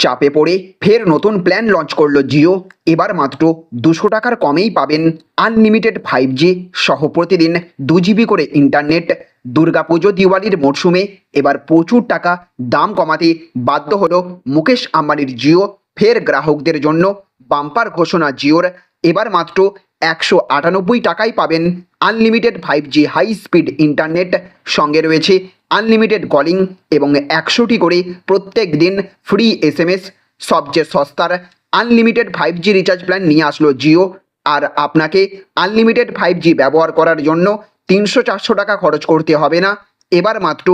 চাপে পড়ে ফের নতুন প্ল্যান লঞ্চ করল জিও। এবার মাত্র দুশো টাকার কমেই পাবেন আনলিমিটেড ফাইভ জি সহ প্রতিদিন দু জিবি করে ইন্টারনেট দুর্গাপুজো, দিওয়ালির মরশুমে এবার প্রচুর টাকা দাম কমাতে বাধ্য হলো মুকেশ আম্বানির জিও। ফের গ্রাহকদের জন্য বাম্পার ঘোষণা জিওর। এবার মাত্র একশো আটানব্বই টাকায় পাবেন। Unlimited five G high speed internet সঙ্গে রয়েছে আনলিমিটেড কলিং এবং একশোটি করে প্রত্যেক দিন ফ্রি এস এম এস সবচেয়ে সস্তার unlimited five G recharge plan নিয়ে আসলো জিও আর আপনাকে আনলিমিটেড ফাইভ জি ব্যবহার করার জন্য তিনশো চারশো টাকা খরচ করতে হবে না। এবার মাত্র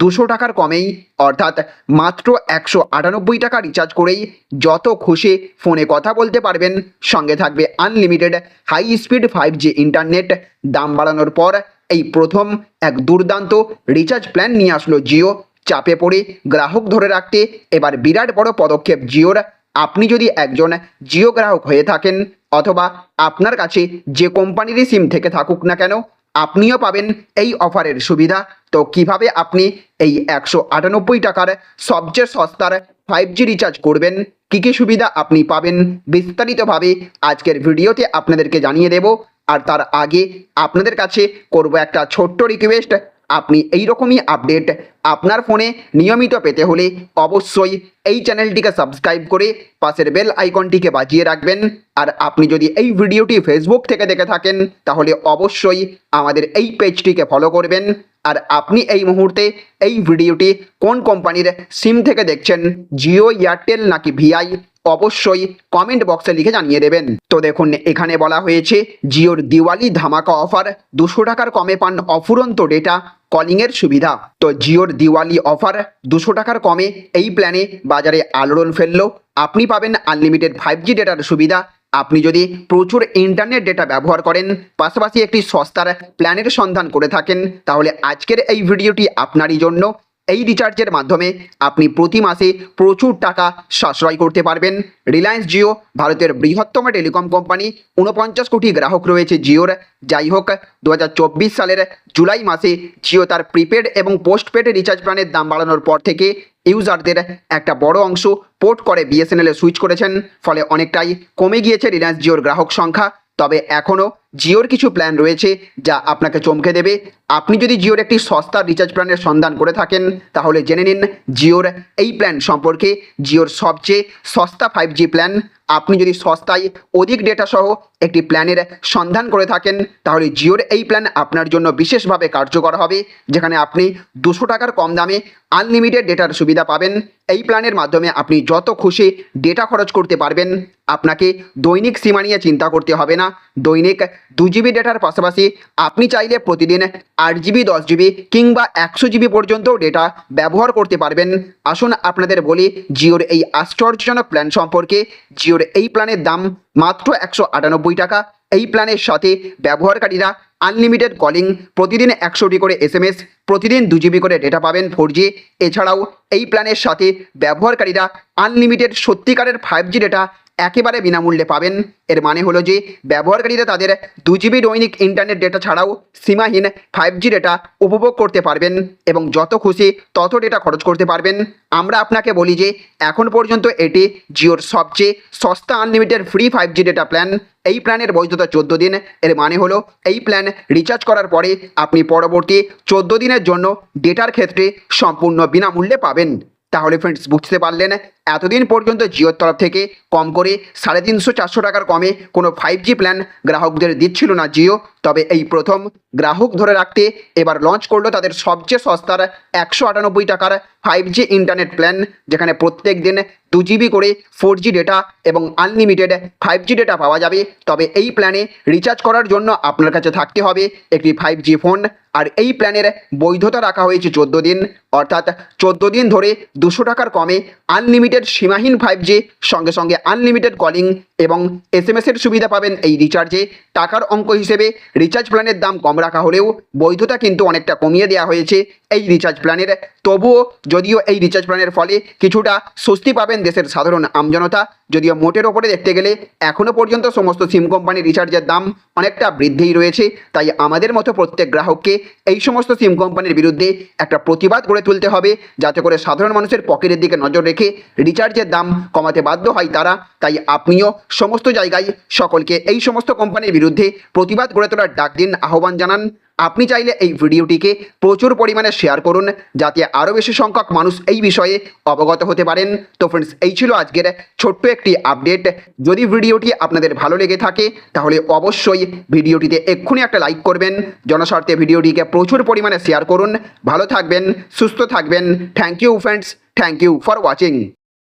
দুশো টাকার কমেই, অর্থাৎ মাত্র একশো আটানব্বই টাকা রিচার্জ করেই যত খুশি ফোনে কথা বলতে পারবেন। সঙ্গে থাকবে unlimited high speed five G internet দাম বাড়ানোর পর এই প্রথম এক দুর্দান্ত রিচার্জ প্ল্যান নিয়ে আসলো জিও। চাপে পড়ে গ্রাহক ধরে রাখতে এবার বিরাট বড় পদক্ষেপ জিওর। আপনি যদি একজন জিও গ্রাহক হয়ে থাকেন, অথবা আপনার কাছে যে কোম্পানিরই সিম থেকে থাকুক না কেন আপনিও পাবেন এই অফারের সুবিধা। তো কীভাবে আপনি এই একশো আটানব্বই টাকার সবচেয়ে সস্তার ফাইভ জি রিচার্জ করবেন? কী কী সুবিধা আপনি পাবেন? বিস্তারিতভাবে আজকের ভিডিওতে আপনাদেরকে জানিয়ে দেব। আর তার আগে আপনাদের কাছে করব একটা ছোট্ট রিকোয়েস্ট আপনি এই রকমই আপডেট আপনার ফোনে নিয়মিত পেতে হলে অবশ্যই এই চ্যানেলটিকে সাবস্ক্রাইব করে পাশের বেল আইকনটিকে বাজিয়ে রাখবেন। আর আপনি যদি এই ভিডিওটি ফেসবুক থেকে দেখে থাকেন, তাহলে অবশ্যই আমাদের এই পেজটিকে ফলো করবেন। আর আপনি এই মুহূর্তে এই ভিডিওটি কোন কোম্পানির সিম থেকে দেখছেন জিও এয়ারটেল নাকি ভিআই অবশ্যই কমেন্ট বক্সে লিখে জানিয়ে দেবেন। তো দেখুন, এখানে বলা হয়েছে জিওর দিওয়ালি ধামাকা অফার দুশো টাকার কমে পান অফুরন্ত ডেটা কলিংয়ের সুবিধা। তো জিওর দিওয়ালি অফার দুশো টাকার কমে এই প্ল্যানে বাজারে আলোড়ন ফেলল। আপনি পাবেন আনলিমিটেড ফাইভ জি ডেটার সুবিধা। আপনি যদি প্রচুর ইন্টারনেট ডেটা ব্যবহার করেন, পাশাপাশি একটি সস্তার প্ল্যানের সন্ধান করে থাকেন, তাহলে আজকের এই ভিডিওটি আপনারই জন্য। এই রিচার্জের মাধ্যমে আপনি প্রতি মাসে প্রচুর টাকা সাশ্রয় করতে পারবেন। রিলায়েন্স জিও ভারতের বৃহত্তম টেলিকম কোম্পানি উনপঞ্চাশ কোটি গ্রাহক রয়েছে জিওর যাই হোক দু হাজার চব্বিশ সালের জুলাই মাসে জিও তার প্রিপেড এবং পোস্টপেড রিচার্জ প্ল্যানের দাম বাড়ানোর পর থেকে ইউজারদের একটা বড় অংশ পোর্ট করে বিএসএনএলে সুইচ করেছেন। ফলে অনেকটাই কমে গিয়েছে রিলায়েন্স জিওর গ্রাহক সংখ্যা। তবে এখনও জিওর কিছু প্ল্যান রয়েছে যা আপনাকে চমকে দেবে। আপনি যদি জিওর একটি সস্তা রিচার্জ প্ল্যানের সন্ধান করে থাকেন, তাহলে জেনে নিন জিওর এই প্ল্যান সম্পর্কে। জিওর সবচেয়ে সস্তা ফাইভ জি প্ল্যান আপনি যদি সস্তায় অধিক ডেটা সহ একটি প্ল্যানের সন্ধান করে থাকেন, তাহলে জিওর এই প্ল্যান আপনার জন্য বিশেষভাবে কার্যকর হবে, যেখানে আপনি দুশো টাকার কম দামে আনলিমিটেড ডেটার সুবিধা পাবেন। এই প্ল্যানের মাধ্যমে আপনি যত খুশি ডেটা খরচ করতে পারবেন। আপনাকে দৈনিক সীমা নিয়ে চিন্তা করতে হবে না। দৈনিক দু জিবি ডেটার পাশাপাশি আপনি চাইলে প্রতিদিন আট জিবি দশ জিবি কিংবা একশো জিবি পর্যন্ত ডেটা ব্যবহার করতে পারবেন। আসুন আপনাদের বলি জিওর এই আশ্চর্যজনক প্ল্যান সম্পর্কে। জিওর এই প্ল্যানের দাম মাত্র একশো আটানব্বই টাকা। এই প্ল্যানের সাথে ব্যবহারকারীরা আনলিমিটেড কলিং প্রতিদিন একশোটি করে এসএমএস প্রতিদিন দু জিবি করে ডেটা পাবেন ফোর জি এছাড়াও এই প্ল্যানের সাথে ব্যবহারকারীরা আনলিমিটেড সত্যিকারের ফাইভ জি ডেটা একেবারে বিনামূল্যে পাবেন। এর মানে হলো যে, ব্যবহারকারীরা তাদের দু জিবি দৈনিক ইন্টারনেট ডেটা ছাড়াও সীমাহীন ফাইভ জি ডেটা উপভোগ করতে পারবেন এবং যত খুশি তত ডেটা খরচ করতে পারবেন। আমরা আপনাকে বলি যে, এখন পর্যন্ত এটি জিওর সবচেয়ে সস্তা unlimited free five G data plan এই প্ল্যানের বৈধতা চোদ্দ দিন। এর মানে হলো, এই প্ল্যান রিচার্জ করার পরে আপনি পরবর্তী চোদ্দ দিনের জন্য ডেটার ক্ষেত্রে সম্পূর্ণ বিনামূল্যে পাবেন। তাহলে ফ্রেন্ডস বুঝতে পারলেন? এতদিন পর্যন্ত জিওর তরফ থেকে কম করে সাড়ে তিনশো চারশো টাকার কমে কোনো ফাইভ জি প্ল্যান গ্রাহকদের দিচ্ছিল না জিও। তবে এই প্রথম গ্রাহক ধরে রাখতে এবার লঞ্চ করল তাদের সবচেয়ে সস্তার একশো আটানব্বই টাকার ফাইভ জি ইন্টারনেট প্ল্যান যেখানে প্রত্যেক দিন দু জিবি করে ফোর জি ডেটা এবং আনলিমিটেড ফাইভ জি ডেটা পাওয়া যাবে। তবে এই প্ল্যানে রিচার্জ করার জন্য আপনার কাছে থাকতে হবে একটি ফাইভ জি ফোন আর এই প্ল্যানের বৈধতা রাখা হয়েছে চোদ্দ দিন। অর্থাৎ চোদ্দ দিন ধরে দুশো টাকার কমে আনলিমিটেড সীমাহীন ফাইভ জি সঙ্গে সঙ্গে আনলিমিটেড কলিং এবং এস এম এসের সুবিধা পাবেন এই রিচার্জে টাকার অঙ্ক হিসেবে রিচার্জ প্ল্যানের দাম কম রাখা হলেও বৈধতা কিন্তু অনেকটা কমিয়ে দেওয়া হয়েছে এই রিচার্জ প্ল্যানের তবুও যদিও এই রিচার্জ প্ল্যানের ফলে কিছুটা স্বস্তি পাবেন দেশের সাধারণ আমজনতা, যদিও মোটের ওপরে দেখতে গেলে এখনও পর্যন্ত সমস্ত সিম কোম্পানি রিচার্জের দাম অনেকটা বৃদ্ধিই রয়েছে। তাই আমাদের মতো প্রত্যেক গ্রাহককে এই সমস্ত সিম কোম্পানির বিরুদ্ধে একটা প্রতিবাদ গড়ে তুলতে হবে, যাতে করে সাধারণ মানুষের পকেটের দিকে নজর রেখে রিচার্জের দাম কমাতে বাধ্য হয় তারা। তাই আপনিও সমস্ত জায়গায় সকলকে এই সমস্ত কোম্পানির বিরুদ্ধে প্রতিবাদ গড়ে তোলার ডাক দিন, আহ্বান জানান। আপনি চাইলে এই ভিডিওটিকে প্রচুর পরিমাণে শেয়ার করুন যাতে আরও বেশি সংখ্যক মানুষ এই বিষয়ে অবগত হতে পারেন। তো ফ্রেন্ডস এই ছিল আজকের ছোট্ট একটি আপডেট যদি ভিডিওটি আপনাদের ভালো লেগে থাকে, তাহলে অবশ্যই ভিডিওটিতে এক্ষুনি একটা লাইক করবেন। জনস্বার্থে ভিডিওটিকে প্রচুর পরিমাণে শেয়ার করুন। ভালো থাকবেন, সুস্থ থাকবেন। Thank you friends thank you for watching